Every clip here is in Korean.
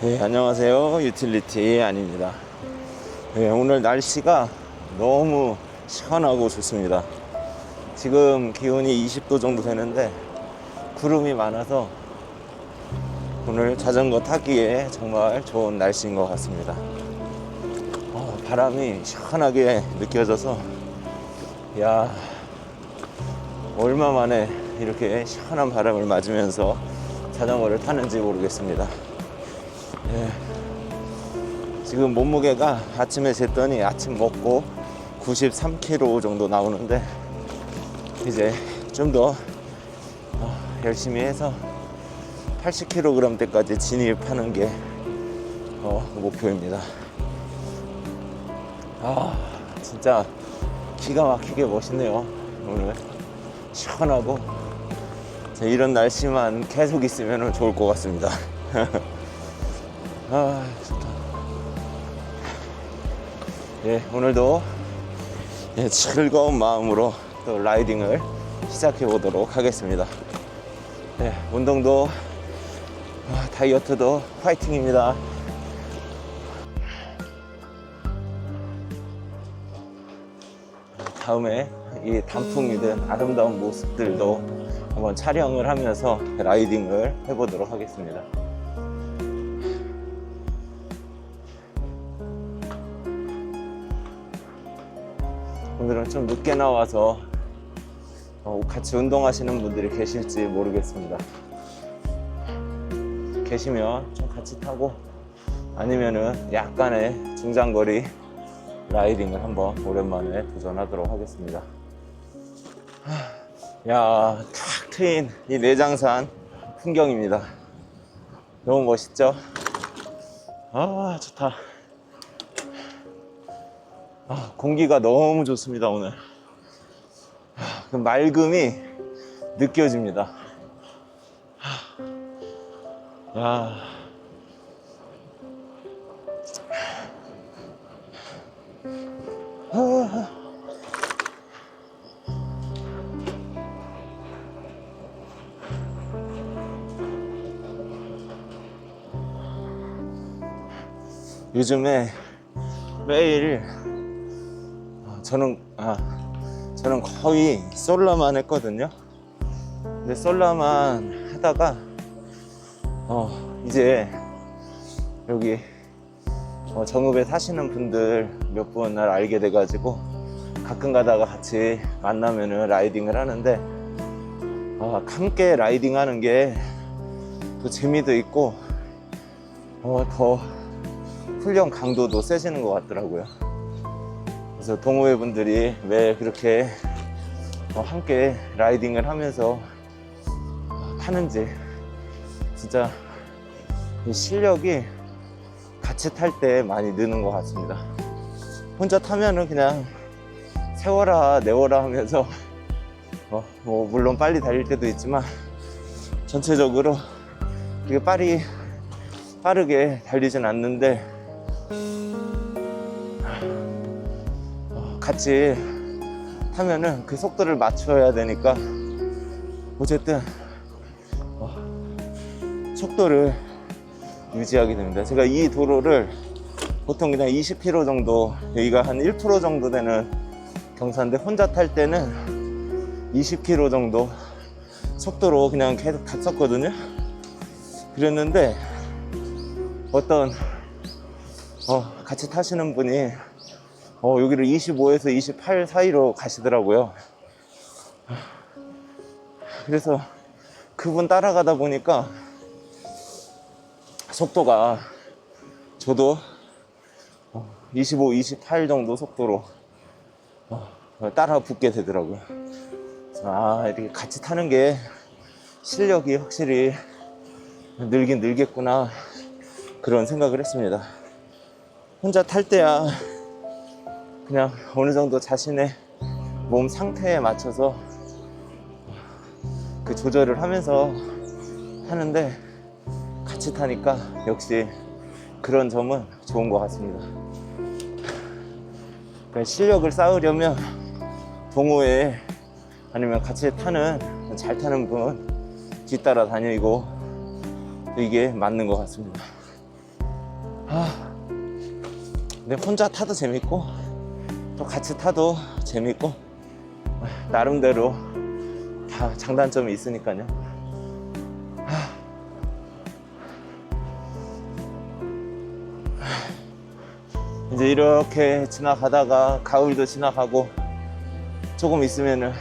네, 안녕하세요. 유틸리티 아닙니다. 네, 오늘 날씨가 너무 시원하고 좋습니다. 지금 기온이 20도 정도 되는데 구름이 많아서 오늘 자전거 타기에 정말 좋은 날씨인 것 같습니다. 어, 바람이 시원하게 느껴져서 야 얼마 만에 이렇게 시원한 바람을 맞으면서 자전거를 타는지 모르겠습니다. 예. 지금 몸무게가 아침에 쟀더니 아침 먹고 93kg 정도 나오는데 이제 좀더 어, 열심히 해서 80kg대까지 진입하는 게 어, 목표입니다. 아 진짜 기가 막히게 멋있네요 오늘 시원하고 이런 날씨만 계속 있으면 좋을 것 같습니다. 아, 좋다. 예, 오늘도 예, 즐거운 마음으로 또 라이딩을 시작해 보도록 하겠습니다. 예, 운동도 아, 다이어트도 화이팅입니다. 다음에 이 단풍이든 아름다운 모습들도 한번 촬영을 하면서 라이딩을 해보도록 하겠습니다. 오늘은 좀 늦게 나와서 어, 같이 운동하시는 분들이 계실지 모르겠습니다. 계시면 좀 같이 타고 아니면은 약간의 중장거리 라이딩을 한번 오랜만에 도전하도록 하겠습니다. 하, 야, 탁 트인 이 내장산 풍경입니다. 너무 멋있죠? 아, 좋다. 아, 공기가 너무 좋습니다, 오늘. 아, 그 맑음이 느껴집니다. 아, 야. 아. 요즘에 매일 어, 저는 아 저는 거의 솔라만 했거든요. 근데 솔라만 하다가 어 이제 여기 어, 정읍에 사시는 분들 몇 분을 알게 돼가지고 가끔 가다가 같이 만나면은 라이딩을 하는데 어, 함께 라이딩 하는 게 또 재미도 있고 어, 더 훈련 강도도 세지는 것 같더라고요. 그래서 동호회 분들이 왜 그렇게 어, 함께 라이딩을 하면서 타는지 진짜 이 실력이 같이 탈 때 많이 느는 것 같습니다. 혼자 타면은 그냥 세워라 내워라 하면서 어, 뭐 물론 빨리 달릴 때도 있지만 전체적으로 되게 빨리 빠르게 달리진 않는데 어, 같이 타면은 그 속도를 맞춰야 되니까 어쨌든 어, 속도를 유지하게 됩니다. 제가 이 도로를 보통 그냥 20km 정도 여기가 한 1% 정도 되는 경사인데 혼자 탈 때는 20km 정도 속도로 그냥 계속 갔었거든요. 그랬는데 어떤 어, 같이 타시는 분이 어, 여기를 25에서 28 사이로 가시더라고요. 그래서 그분 따라가다 보니까 속도가 저도 25, 28 정도 속도로 어, 따라 붙게 되더라고요. 아, 이렇게 같이 타는 게 실력이 확실히 늘긴 늘겠구나 그런 생각을 했습니다. 혼자 탈 때야 그냥 어느 정도 자신의 몸 상태에 맞춰서 그 조절을 하면서 하는데 같이 타니까 역시 그런 점은 좋은 것 같습니다. 그러니까 실력을 쌓으려면 동호회 아니면 같이 타는 잘 타는 분 뒤따라 다니고 이게 맞는 것 같습니다. 아, 근데 혼자 타도 재밌고 또 같이 타도 재밌고 나름대로 다 장단점이 있으니까요. 이제 이렇게 지나가다가 가을도 지나가고 조금 있으면은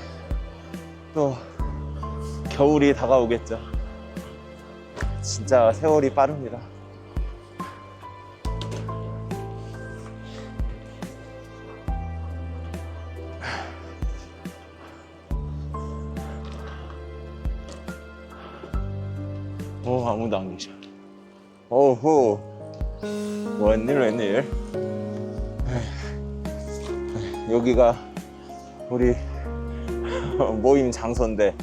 또 겨울이 다가오겠죠. 진짜 세월이 빠릅니다. 계셔. 오호 웬일 웬일. 여기가 우리 모임 장소인데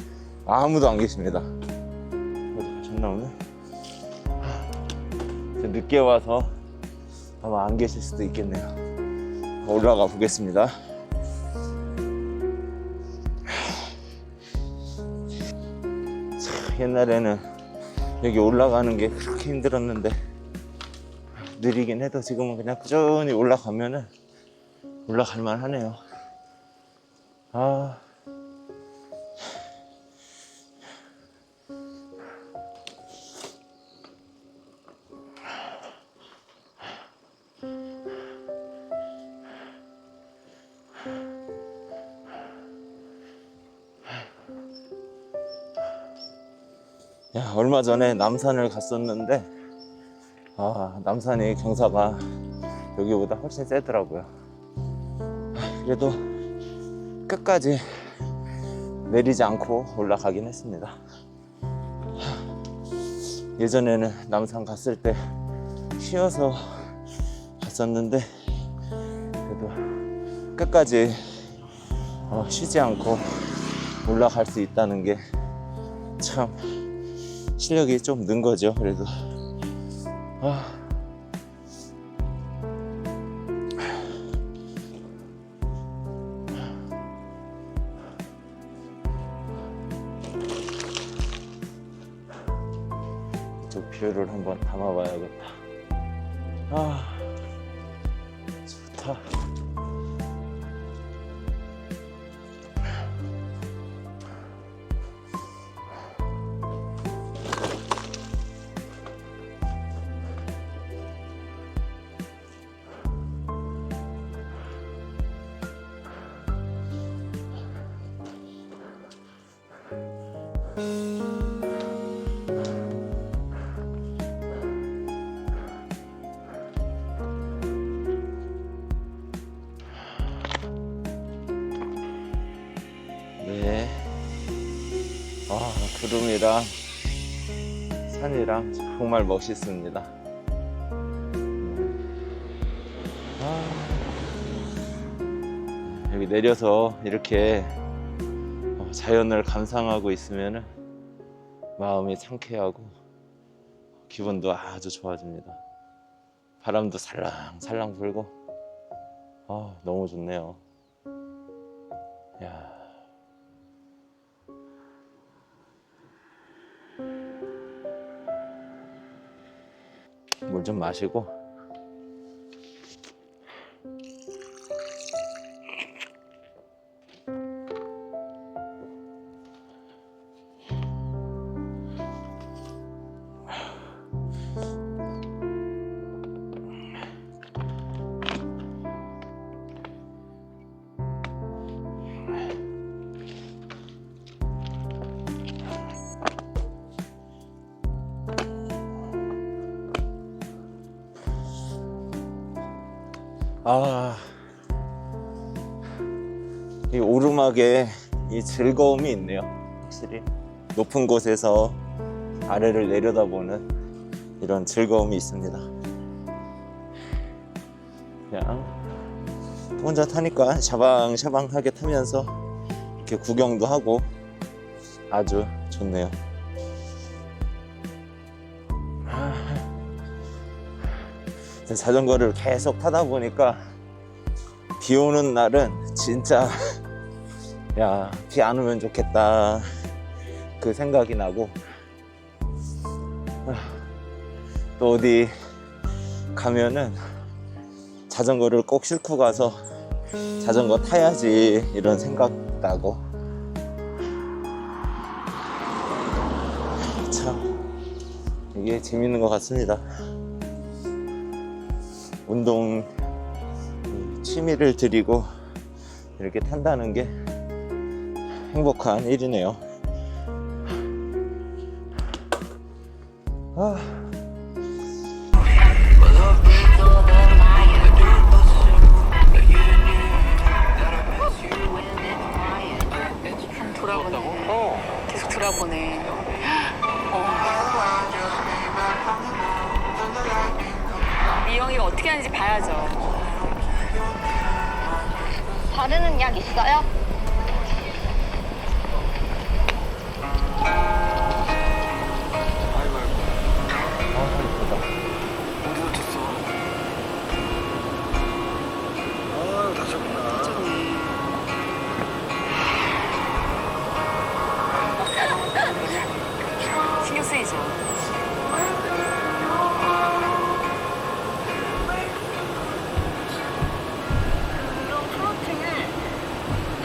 아무도 안 계십니다. 가셨나 오늘? 저 늦게 와서 아마 안 계실 수도 있겠네요. 올라가 보겠습니다. 참, 옛날에는 여기 올라가는 게 그렇게 힘들었는데 느리긴 해도 지금은 그냥 꾸준히 올라가면은 올라갈 만 하네요. 아. 야, 얼마 전에 남산을 갔었는데, 아, 남산이 경사가 여기보다 훨씬 세더라고요. 아, 그래도 끝까지 내리지 않고 올라가긴 했습니다. 예전에는 남산 갔을 때 쉬어서 갔었는데, 그래도 끝까지 어, 쉬지 않고 올라갈 수 있다는 게 참 실력이 좀 는 거죠. 그래도 아. 저 뷰를 한번 담아봐야겠다. 아, 좋다. 구름이랑 산이랑 정말 멋있습니다. 아, 여기 내려서 이렇게 어, 자연을 감상하고 있으면 마음이 상쾌하고 기분도 아주 좋아집니다. 바람도 살랑살랑 불고 아, 너무 좋네요. 야. 물 좀 마시고 이 오르막에 이 즐거움이 있네요. 확실히 높은 곳에서 아래를 내려다보는 이런 즐거움이 있습니다. 그냥 혼자 타니까 샤방샤방하게 타면서 이렇게 구경도 하고 아주 좋네요. 자전거를 계속 타다 보니까 비 오는 날은 진짜 야 비 안 오면 좋겠다. 그 생각이 나고. 아, 또 어디 가면은 자전거를 꼭 싣고 가서 자전거 타야지 이런 생각 나고. 참 이게 재밌는 것 같습니다. 운동 이 취미를 들이고 이렇게 탄다는 게 행복한 일이네요. 아. 돌아보네. 어. 계속 돌아보네. 어. 미영이가 어떻게 하는지 봐야죠. 바르는 약 있어요? 신경 쓰이죠. 이런 플로팅을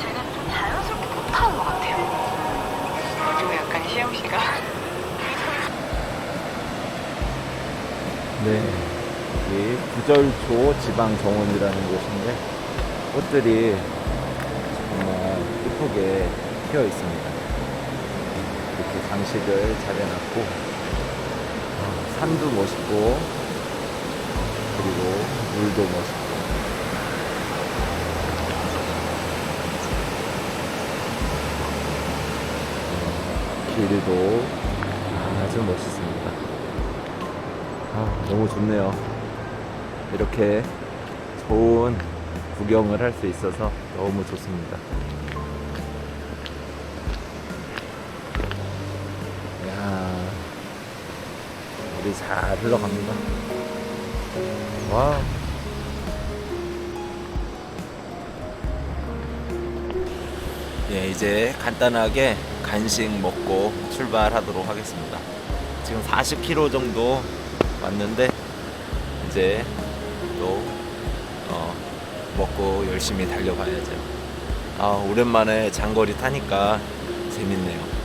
제가 좀 자연스럽게 못하는 것 같아요. 그리고 약간 시영 씨가 네, 여기 구절초 지방정원이라는 곳인데 꽃들이 정말 예쁘게 피어 있습니다. 이렇게 장식을 잘 해놨고 어, 산도 멋있고 그리고 물도 멋있고 어, 길도 아주 멋있습니다. 아, 너무 좋네요. 이렇게 좋은 구경을 할 수 있어서 너무 좋습니다. 물이 잘 흘러갑니다. 와. 예, 이제 간단하게 간식 먹고 출발하도록 하겠습니다. 지금 40km 정도 왔는데 이제 또 어, 먹고 열심히 달려가야죠. 아 오랜만에 장거리 타니까 재밌네요.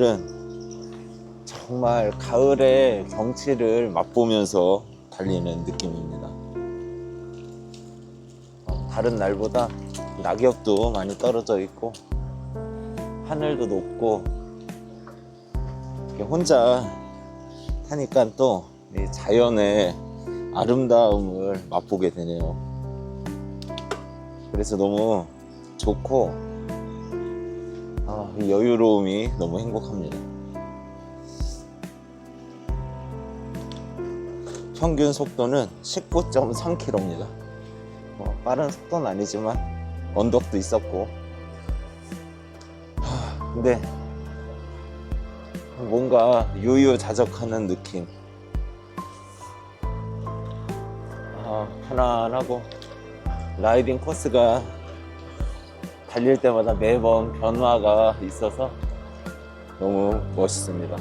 오늘은 정말 가을의 경치를 맛보면서 달리는 느낌입니다. 어, 다른 날보다 낙엽도 많이 떨어져 있고 하늘도 높고 혼자 타니까 또이 자연의 아름다움을 맛보게 되네요. 그래서 너무 좋고 아, 이 여유로움이 너무 행복합니다. 평균 속도는 19.3km입니다. 뭐 빠른 속도는 아니지만 언덕도 있었고, 하, 근데 뭔가 유유자적하는 느낌. 아, 편안하고 라이딩 코스가 달릴 때마다 매번 변화가 있어서 너무 멋있습니다.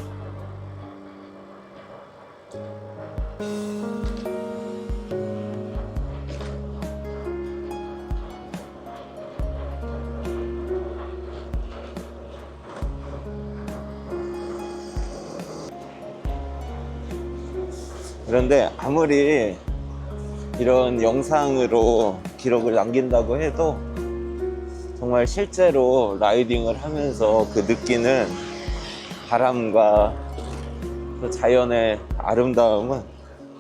그런데 아무리 이런 영상으로 기록을 남긴다고 해도 정말 실제로 라이딩을 하면서 그 느끼는 바람과 그 자연의 아름다움은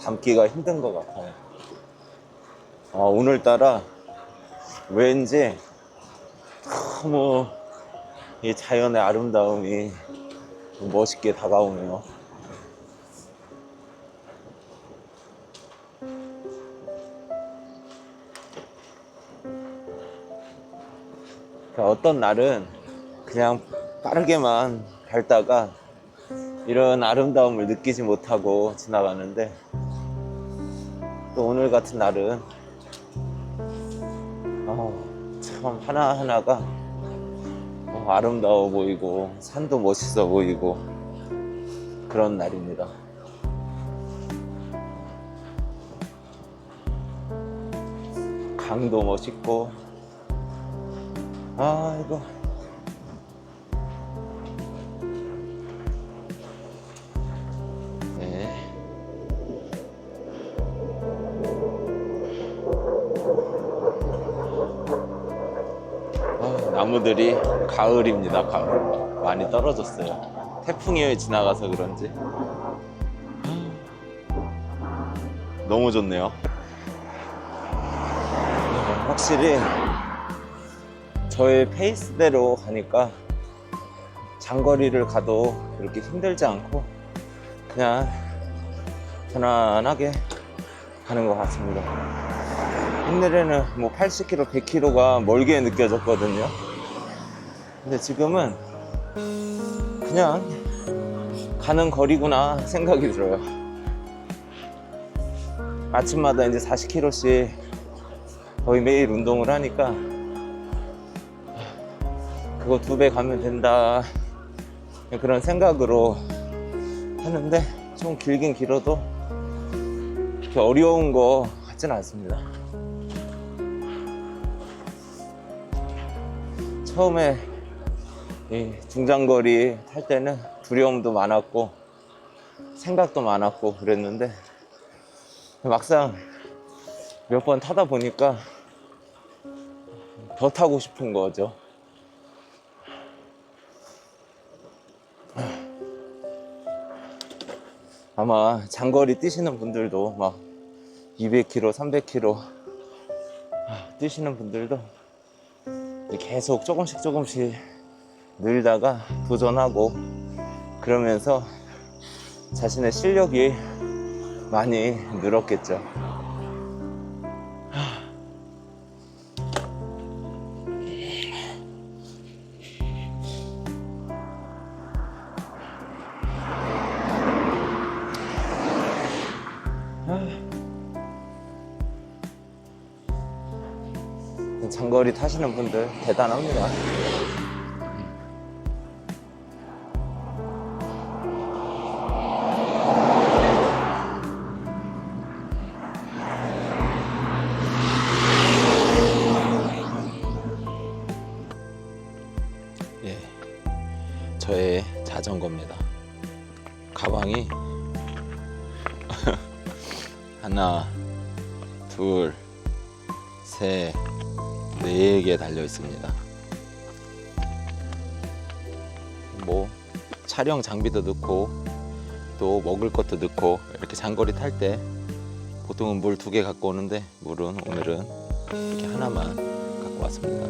담기가 힘든 것 같아요. 어, 오늘따라 왠지 너무 이 자연의 아름다움이 멋있게 다가오네요. 어떤 날은 그냥 빠르게만 밟다가 이런 아름다움을 느끼지 못하고 지나가는데 또 오늘 같은 날은 아, 참 하나하나가 어, 아름다워 보이고 산도 멋있어 보이고 그런 날입니다. 강도 멋있고 아 이거 네. 아, 나무들이 가을입니다. 가을 많이 떨어졌어요. 태풍이 지나가서 그런지 너무 좋네요. 네, 확실히 저의 페이스대로 가니까 장거리를 가도 이렇게 힘들지 않고 그냥 편안하게 가는 것 같습니다. 옛날에는 뭐 80km, 100km가 멀게 느껴졌거든요. 근데 지금은 그냥 가는 거리구나 생각이 들어요. 아침마다 이제 40km씩 거의 매일 운동을 하니까 그거 두 배 가면 된다 그런 생각으로 하는데 좀 길긴 길어도 그렇게 어려운 거 같진 않습니다. 처음에 이 중장거리 탈 때는 두려움도 많았고 생각도 많았고 그랬는데 막상 몇 번 타다 보니까 더 타고 싶은 거죠. 아마 장거리 뛰시는 분들도 막 200km, 300km 뛰시는 분들도 계속 조금씩 조금씩 늘다가 도전하고 그러면서 자신의 실력이 많이 늘었겠죠. 장거리 타시는 분들 대단합니다. 촬영 장비도 넣고 또 먹을 것도 넣고 이렇게 장거리 탈 때 보통은 물 두 개 갖고 오는데 물은 오늘은 이렇게 하나만 갖고 왔습니다.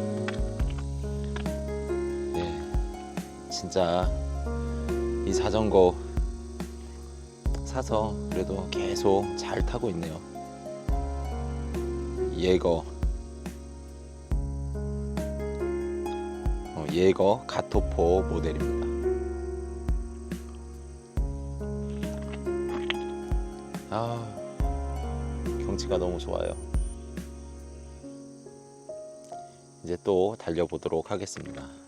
예, 진짜 이 자전거 사서 그래도 계속 잘 타고 있네요. 예거 어, 예거 가토포 모델입니다. 아 경치가 너무 좋아요. 이제 또 달려보도록 하겠습니다.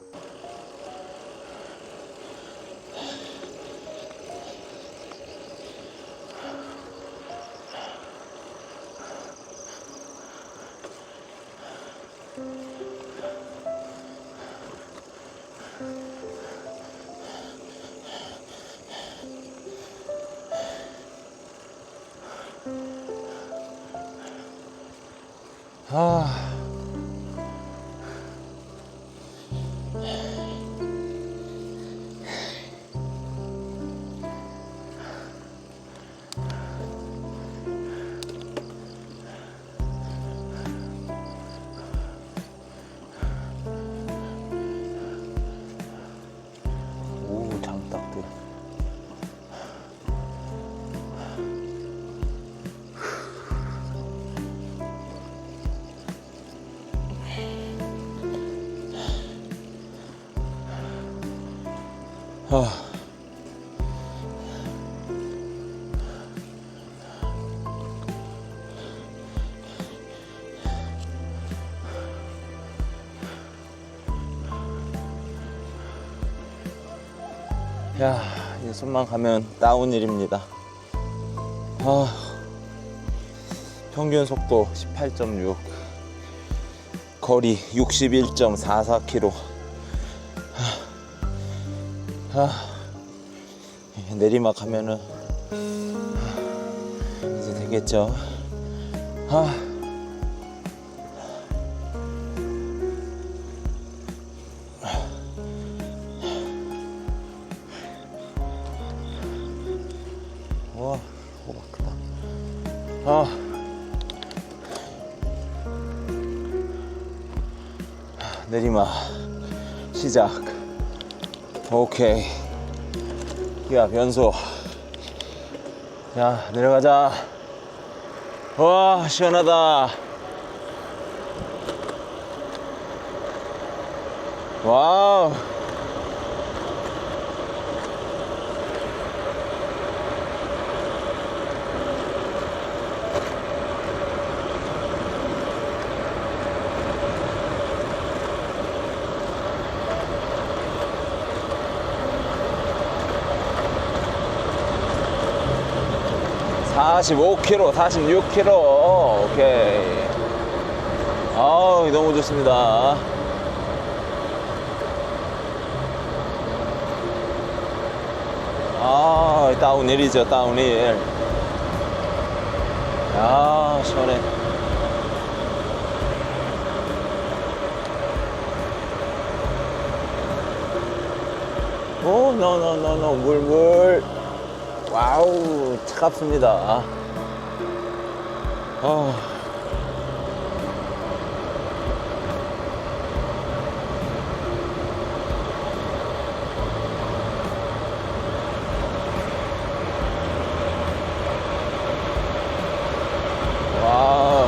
아. 아. 야, 이 손만 가면 다운힐입니다. 아, 평균 속도 18.6, 거리 61.44km. 아, 내리막 하면은 이제 되겠죠. 아. 아. 내리막 시작. 오케이. 야, 변소. 야, 내려가자. 와, 시원하다. 와우. 사십오 킬로, 사십육 킬로. 오케이. 아우, 너무 좋습니다. 아, 다운힐이죠, 다운힐. 야, 시원해. 오, 노, 노, 노, 노, 물, 물. 와우 차갑습니다. 아. 아. 와